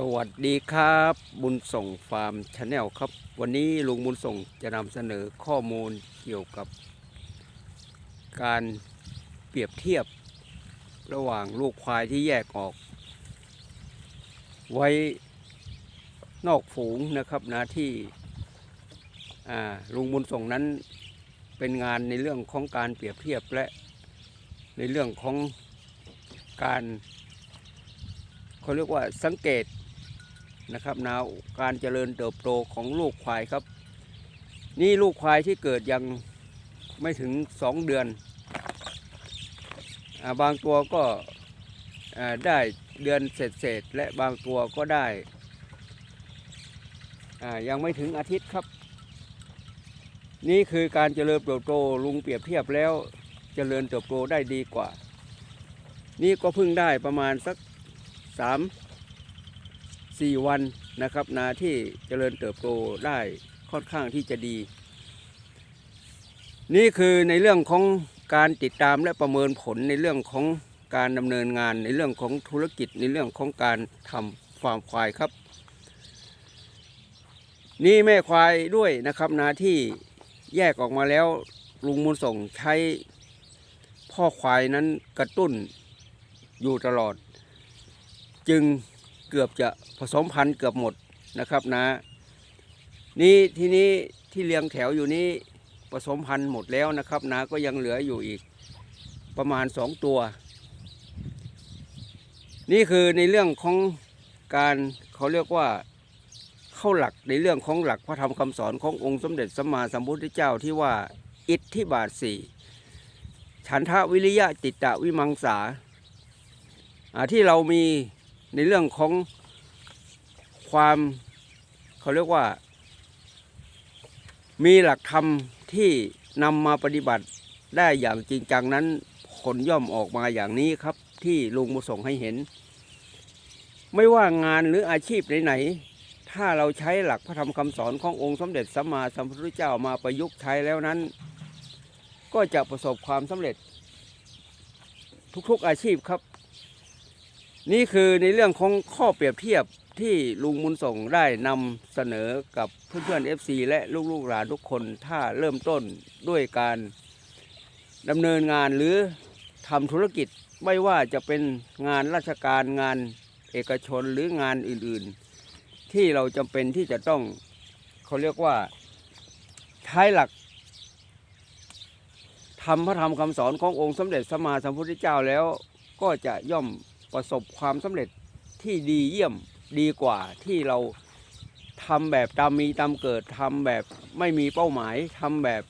สวัสดีครับ บุญส่งฟาร์มชาแนลครับ วันนี้ลุงบุญส่งจะนำเสนอข้อมูลเกี่ยวกับ การเปรียบเทียบ ระหว่างลูกควายที่แยกออก ไว้นอกฝูงนะครับนะที่ลุงบุญส่งนั้นเป็นงานในเรื่องของการเปรียบเทียบและในเรื่องของการเขาเรียกว่าสังเกต นะครับนะการเจริญเติบโตของลูกควายครับ นี่ลูกควายที่เกิดยังไม่ถึงสองเดือนอบางตัวก็ได้เดือนเศษๆและบางตัวก็ได้ยังไม่ถึงอาทิตย์ครับ นี่คือการเจริญเติบโตลุงเปรียบเทียบแล้วเจริญเติบโตได้ดีกว่า นี่ก็เพิ่งได้ประมาณสักสาม สี่วันนะครับ นาที่เจริญเติบโตได้ค่อนข้างที่จะดี นี่คือในเรื่องของการติดตามและประเมินผลในเรื่องของการดำเนินงานในเรื่องของธุรกิจในเรื่องของการทำฟาร์มควายครับ นี่แม่ควายด้วยนะครับนาที่แยกออกมาแล้วลุงมูลส่งใช้พ่อควายนั้นกระตุ้นอยู่ตลอด จึง เกือบจะผสมพันธุ์เกือบหมดนะครับนะ นี่ทีนี้ที่เรียงแถวอยู่นี้ผสมพันธุ์หมดแล้วนะครับนะก็ยังเหลืออยู่อีกประมาณสองตัว นี่คือในเรื่องของการเขาเรียกว่าเข้าหลักในเรื่องของหลักพระธรรมคำสอนขององค์สมเด็จสัมมาสัมพุทธเจ้าที่ว่าอิทธิบาทสี่ฉันทะวิริยะจิตตะวิมังสาที่เรามี ในเรื่องของความเขาเรียกว่า มีหลักธรรมที่นำมาปฏิบัติได้อย่างจริงจังนั้นผลย่อมออกมาอย่างนี้ครับ ที่ลุงมาส่งให้เห็น ไม่ว่างานหรืออาชีพไหนๆถ้าเราใช้หลักพระธรรมคำสอนขององค์สมเด็จสัมมาสัมพุทธเจ้ามาประยุกต์ใช้แล้วนั้น ก็จะประสบความสำเร็จทุกๆอาชีพครับ นี่คือในเรื่องของข้อเปรียบเทียบที่ลุงมุนส่งได้นำเสนอกับเพื่อนๆ FC และลูกๆหลานทุกคนถ้าเริ่มต้นด้วยการดำเนินงานหรือทำธุรกิจไม่ว่าจะเป็นงานราชการงานเอกชนหรืองานอื่นๆ ที่เราจำเป็นที่จะต้องเขาเรียกว่าใช้หลักทำพระธรรมคำสอนขององค์สมเด็จสมมาสัมพุทธเจ้าแล้วก็จะย่อม ประสบความสำเร็จที่ดีเยี่ยมดีกว่าที่เราทำแบบตามมีตามเกิดทำแบบไม่มีเป้าหมายทำแบบ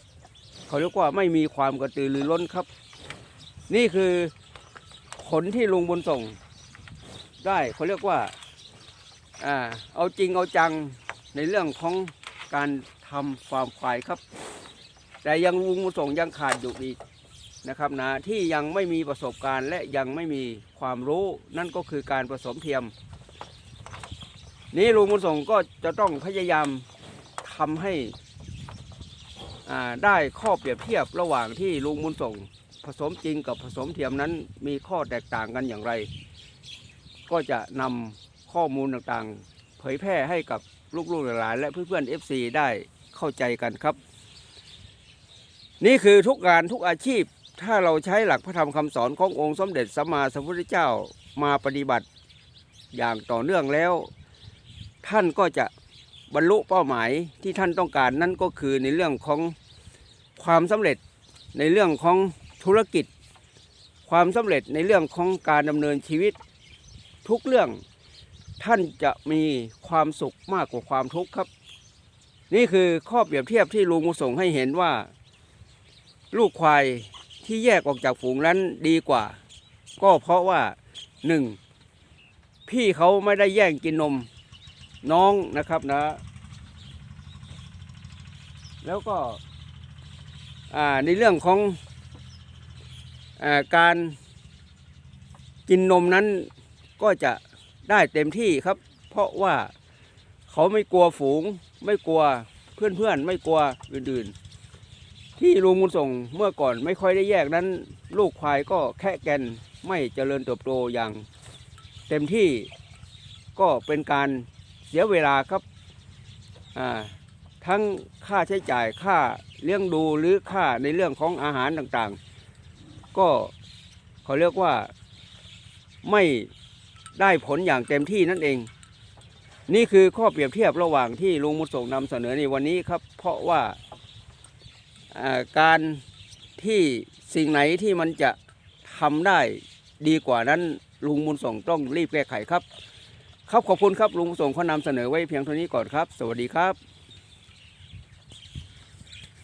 เขาเรียกว่าไม่มีความกระตือรือร้นครับ นี่คือผลที่ลุงบุญส่งได้เขาเรียกว่าอ่าเอาจริงเอาจังในเรื่องของการทำฟาร์มควายครับ แต่ยังลุงบุญส่งยังขาดอยู่อีก นะครับนะที่ยังไม่มีประสบการณ์และยังไม่มีความรู้นั่นก็คือการผสมเทียม นี้ลุงบุญส่งก็จะต้องพยายามทำให้อ่าได้ข้อเปรียบเทียบระหว่างที่ลุงบุญส่งผสมจริงกับผสมเทียมนั้นมีข้อแตกต่างกันอย่างไร ก็จะนำข้อมูลต่างๆ เผยแพร่ให้กับลูกๆหลานๆและเพื่อนๆ FC ได้เข้าใจกันครับ นี่คือทุกงานทุกอาชีพ ถ้าเราใช้หลักพระธรรมคำสอนขององค์สมเด็จสัมมาสัมพุทธเจ้ามาปฏิบัติอย่างต่อเนื่องแล้ว ท่านก็จะบรรลุเป้าหมายที่ท่านต้องการนั่นก็คือในเรื่องของความสำเร็จในเรื่องของธุรกิจ ความสำเร็จในเรื่องของการดำเนินชีวิตทุกเรื่องท่านจะมีความสุขมากกว่าความทุกข์ครับ นี่คือข้อเปรียบเทียบที่ลุงมุส่งให้เห็นว่า ลูกควาย ที่แยกออกจากฝูงนั้นดีกว่า ก็เพราะว่าหนึ่งพี่เขาไม่ได้แย่งกินนมน้องนะครับนะ แล้วก็ในเรื่องของอการกินนมนั้นก็จะได้เต็มที่ครับ เพราะว่าเขาไม่กลัวฝูง ไม่กลัวเพื่อนๆ ไม่กลัวอื่นๆ ที่ลุงมุนส่งเมื่อก่อนไม่ค่อยได้แยกนั้น ลูกควายก็แค่แกนไม่เจริญเติบโตอย่าง เต็มที่ก็เป็นการเสียเวลาครับทั้งค่าใช้จ่ายค่าเลี้ยงดูหรือค่าในเรื่องของอาหารต่างๆ ก็เขาเรียกว่าไม่ได้ผลอย่างเต็มที่นั่นเอง นี่คือข้อเปรียบเทียบระหว่างที่ลุงมุดส่งนำเสนอในวันนี้ครับ เพราะว่า การที่สิ่งไหนที่มันจะทำได้ดีกว่านั้นลุงมุลส่งต้องรีบแก้ไขครับ ครับขอบคุณครับลุงส่งเขอนำเสนอไว้เพียงเท่านี้ก่อนครับ สวัสดีครับ